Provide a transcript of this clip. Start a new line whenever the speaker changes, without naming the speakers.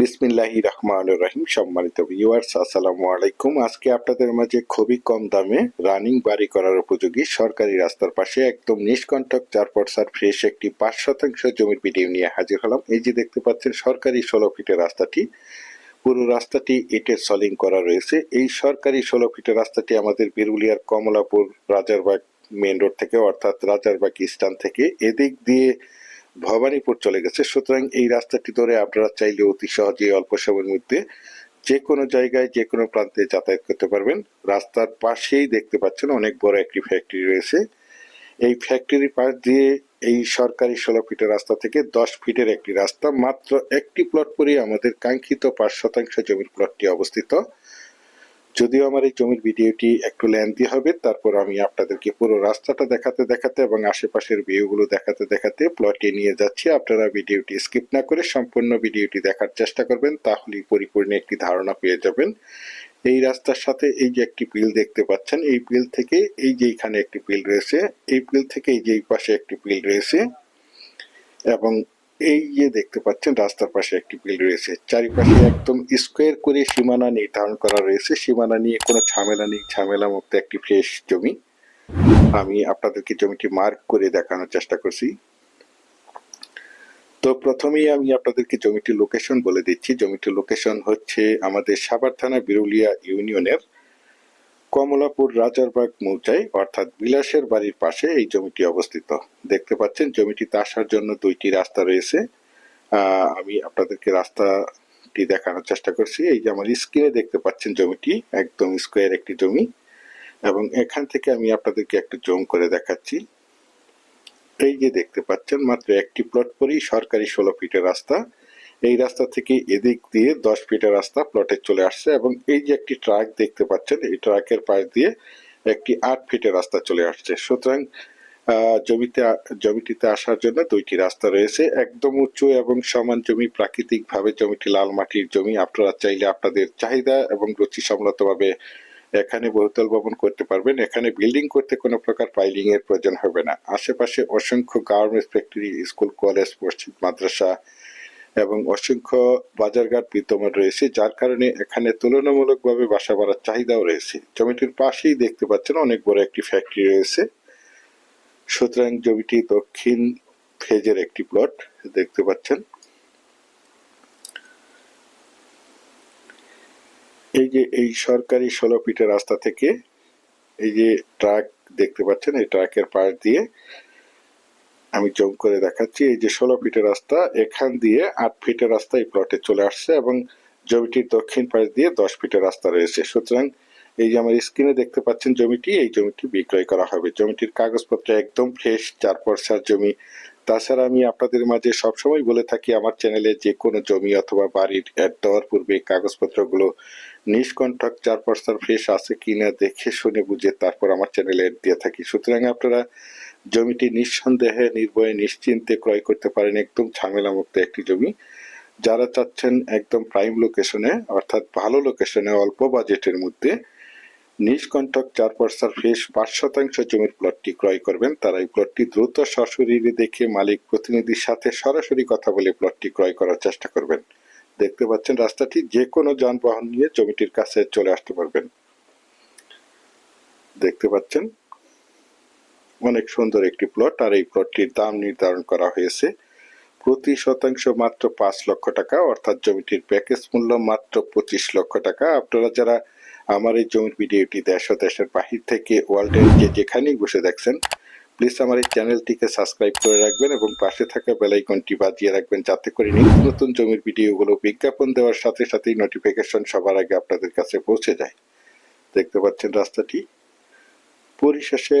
বিসমিল্লাহি রহমান রহিম। সম্মানিত ভিউয়ার্স আসসালামু আলাইকুম। আজকে আপনাদের মাঝে খুবই কম দামে রানিং বাড়ি করার উপযোগী সরকারি রাস্তার পাশে একদম নিষ্কণ্টক চার পর্সার ফ্রেশ একটি পাঁচ শতাংশ জমির ভিডিও নিয়ে হাজির হলাম। এই যে দেখতে পাচ্ছেন, সরকারি ষোলো ফিটের রাস্তাটি, পুরো রাস্তাটি ইটের সলিং করা রয়েছে। এই সরকারি ষোলো ফিটের রাস্তাটি আমাদের বিরুলিয়ার কমলাপুর রাজারবাগ মেন রোড থেকে, অর্থাৎ রাজারবাগ স্টান থেকে। এদিক দিয়ে ভবানীপুর চলে গেছে। সুতরাং এই রাস্তাটি ধরে আপনারা চাইলে অতি সহজে অল্প সময়ের মধ্যে যে কোনো জায়গায় যে কোনো প্রান্তে যাতায়াত করতে পারবেন। রাস্তার পাশেই দেখতে পাচ্ছেন অনেক বড় একটি ফ্যাক্টরি রয়েছে। এই ফ্যাক্টরির পাশ দিয়ে এই সরকারি ষোলো ফিটের রাস্তা থেকে দশ ফিটের একটি রাস্তা, মাত্র একটি প্লট পরেই আমাদের কাঙ্ক্ষিত পাঁচ শতাংশ জমির প্লটটি অবস্থিত। যদিও আমার এই জমির ভিডিওটি একটু লেন্দি হবে, তারপর আমি আপনাদেরকে পুরো রাস্তাটা দেখাতে দেখাতে এবং আশেপাশের ভিউগুলো দেখাতে দেখাতে প্লটে নিয়ে যাচ্ছি। আপনারা ভিডিওটি স্কিপ না করে সম্পূর্ণ ভিডিওটি দেখার চেষ্টা করবেন, তাহলেই পরিপূর্ণ একটি ধারণা পেয়ে যাবেন। এই রাস্তার সাথে এই যে একটি পিল দেখতে পাচ্ছেন, এই পিল থেকে এই যে এখানে একটি পিল রয়েছে, এই পিল থেকে এই যে এই পাশে একটি পিল রয়েছে এবং এই যে দেখতে পাচ্ছেন, রাস্তার পাশে একটি বিল রয়েছে। চারিপাশে একদম স্কোয়ার করে সীমানা নির্ধারণ করা রয়েছে। সীমানা নিয়ে কোনো ঝামেলা নেই, ঝামেলা মুক্ত একটি ফ্রেশ জমি। আমি আপনাদেরকে জমিটি মার্ক করে দেখানোর চেষ্টা করছি। তো প্রথমেই আমি আপনাদেরকে জমিটির লোকেশন বলে দিচ্ছি। জমিটির লোকেশন হচ্ছে আমাদের সাভার থানা, বিরুলিয়া ইউনিয়নের কমলাপুর রাজারবাগ মৌচায় অর্থাৎ বিলাসের বাড়ির পাশে এই জমিটি অবস্থিত। দেখতে পাচ্ছেন জমিটিতে আসার জন্য দুইটি রাস্তা রয়েছে। আমি আপনাদেরকে রাস্তাটি দেখানোর চেষ্টা করছি। এই যে আমার স্ক্রিনে দেখতে পাচ্ছেন জমিটি, একদম স্কোয়ার একটি জমি। এবং এখান থেকে আমি আপনাদেরকে একটু জুম করে দেখাচ্ছি। এই যে দেখতে পাচ্ছেন, মাত্র একটি প্লট পরেই সরকারি ষোলো ফিটের রাস্তা। এই রাস্তা থেকে এদিক দিয়ে দশ ফিটের রাস্তা প্লটে চলে আসছে এবং এই যে একটি ট্রাক দেখতে পাচ্ছেন, এই ট্রাকের পাশ দিয়ে একটি আট ফিটের রাস্তা চলে আসছে। সুতরাং জমিতে, জমিটিতে আসার জন্য দুইটি রাস্তা রয়েছে। একদম উঁচু এবং সমান জমি, প্রাকৃতিকভাবে জমিটি লাল মাটির জমি। আপনারা চাইলে আপনাদের চাহিদা এবং রুচি সম্মতভাবে এখানে বহুতল ভবন করতে পারবেন। এখানে বিল্ডিং করতে কোনো প্রকার পাইলিং এর প্রয়োজন হবে না। আশেপাশে অসংখ্য গার্মেন্টস ফ্যাক্টরি স্কুল কলেজ মসজিদ, মাদ্রাসা এবং অসংখ্য বাজারঘাট বিদ্যমান রয়েছে, যার কারণে এখানে তুলনামূলকভাবে বাসা বাড়ার চাহিদাও রয়েছে। জমিটির পাশেই দেখতে পাচ্ছেন অনেক বড় একটি ফ্যাক্টরি রয়েছে। সুতরাং জমিটি দক্ষিণ ফেজের একটি প্লট দেখতে পাচ্ছেন। এই যে এই সরকারি ষোলো ফিটের রাস্তা থেকে এই যে ট্রাক দেখতে পাচ্ছেন, এই ট্রাকের পাশ দিয়ে আমি জম করে দেখাচ্ছি, এই যে ষোলো ফিটের রাস্তা, এখান দিয়ে আট ফিটের রাস্তা এই প্লটে চলে আসছে এবং জমিটির দক্ষিণ পাশ দিয়ে দশ ফিটের রাস্তা রয়েছে। সুতরাং এই যে আমার স্ক্রিনে দেখতে পাচ্ছেন জমিটি, এই জমিটি বিক্রয় করা হবে। জমিটির কাগজপত্র একদম ফ্রেশ চার পর্সার জমি। তাছাড়া আমি আপনাদের মাঝে সবসময় বলে থাকি, আমার চ্যানেলে যে কোনো জমি অথবা বাড়ির অ্যাড দেওয়ার পূর্বে কাগজপত্রগুলো নিষ্কণ্ঠক চার পর্সার ফ্রেশ আছে কিনা দেখে শুনে বুঝে তারপর আমার চ্যানেলে অ্যাড দিয়ে থাকি। সুতরাং আপনারা জমিটি নিঃসন্দেহে নির্ভয়ে নিশ্চিন্তে ক্রয় করতে পারেন একদম ঝামেলামুক্ত একটি জমি। যারা চাচ্ছেন একদম প্রাইম লোকেশনে অর্থাৎ ভালো লোকেশনে অল্প বাজেটের মধ্যে নিষ্কণ্ঠক চার পর্সার ফ্রেশ পাঁচ শতাংশ জমির প্লটটি ক্রয় করবেন। তারা এই প্লটটি দ্রুত সশরীরে দেখে মালিক প্রতিনিধির সাথে সরাসরি কথা বলে প্লটটি ক্রয় করার চেষ্টা করবেন। দেখতে পাচ্ছেন রাস্তাটি যে কোনো যানবাহন নিয়ে জমিটির কাছে চলে আসতে পারবেন। দেখতে পাচ্ছেন অনেক সুন্দর একটি প্লট আর এই প্লটটির দাম নির্ধারণ করা হয়েছে প্রতি শতাংশ মাত্র পাঁচ লক্ষ টাকা, অর্থাৎ জমিটির প্যাকেজ মূল্য মাত্র পঁচিশ লক্ষ টাকা। আপনারা যারা আমার এই জমির ভিডিওটি দেশ দেশের বাহির থেকে ওয়ার্ল্ডের যে যেখানেই বসে দেখছেন প্লিজ আমার এই চ্যানেলটিকে সাবস্ক্রাইব করে রাখবেন এবং পাশে থাকা বেলাইকনটি বাজিয়ে রাখবেন যাতে করে নিত্য নতুন জমির ভিডিওগুলো বিজ্ঞাপন দেওয়ার সাথে সাথেই নোটিফিকেশন সবার আগে আপনাদের কাছে পৌঁছে যায়। দেখতে পাচ্ছেন রাস্তাটি। পরিশেষে